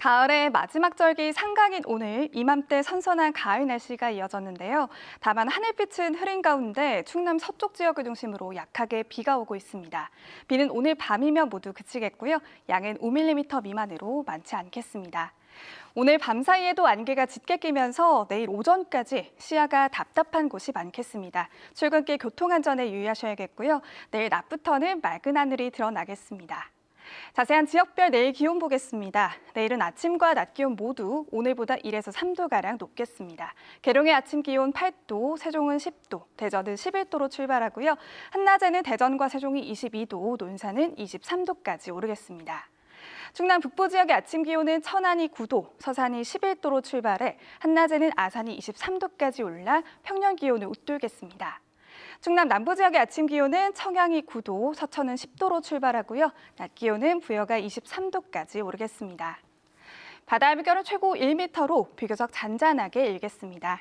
가을의 마지막 절기 상강인 오늘 이맘때 선선한 가을 날씨가 이어졌는데요. 다만 하늘빛은 흐린 가운데 충남 서쪽 지역을 중심으로 약하게 비가 오고 있습니다. 비는 오늘 밤이면 모두 그치겠고요. 양은 5mm 미만으로 많지 않겠습니다. 오늘 밤 사이에도 안개가 짙게 끼면서 내일 오전까지 시야가 답답한 곳이 많겠습니다. 출근길 교통안전에 유의하셔야겠고요. 내일 낮부터는 맑은 하늘이 드러나겠습니다. 자세한 지역별 내일 기온 보겠습니다. 내일은 아침과 낮 기온 모두 오늘보다 1에서 3도가량 높겠습니다. 계룡의 아침 기온 8도, 세종은 10도, 대전은 11도로 출발하고요. 한낮에는 대전과 세종이 22도, 논산은 23도까지 오르겠습니다. 충남 북부 지역의 아침 기온은 천안이 9도, 서산이 11도로 출발해 한낮에는 아산이 23도까지 올라 평년 기온을 웃돌겠습니다. 충남 남부 지역의 아침 기온은 청양이 9도, 서천은 10도로 출발하고요. 낮 기온은 부여가 23도까지 오르겠습니다. 바다 물결은 최고 1m로 비교적 잔잔하게 일겠습니다.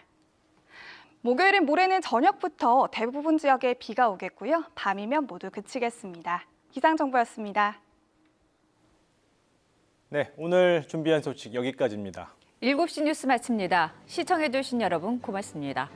목요일은 모레는 저녁부터 대부분 지역에 비가 오겠고요. 밤이면 모두 그치겠습니다. 기상정보였습니다. 네, 오늘 준비한 소식 여기까지입니다. 7시 뉴스 마칩니다. 시청해주신 여러분 고맙습니다.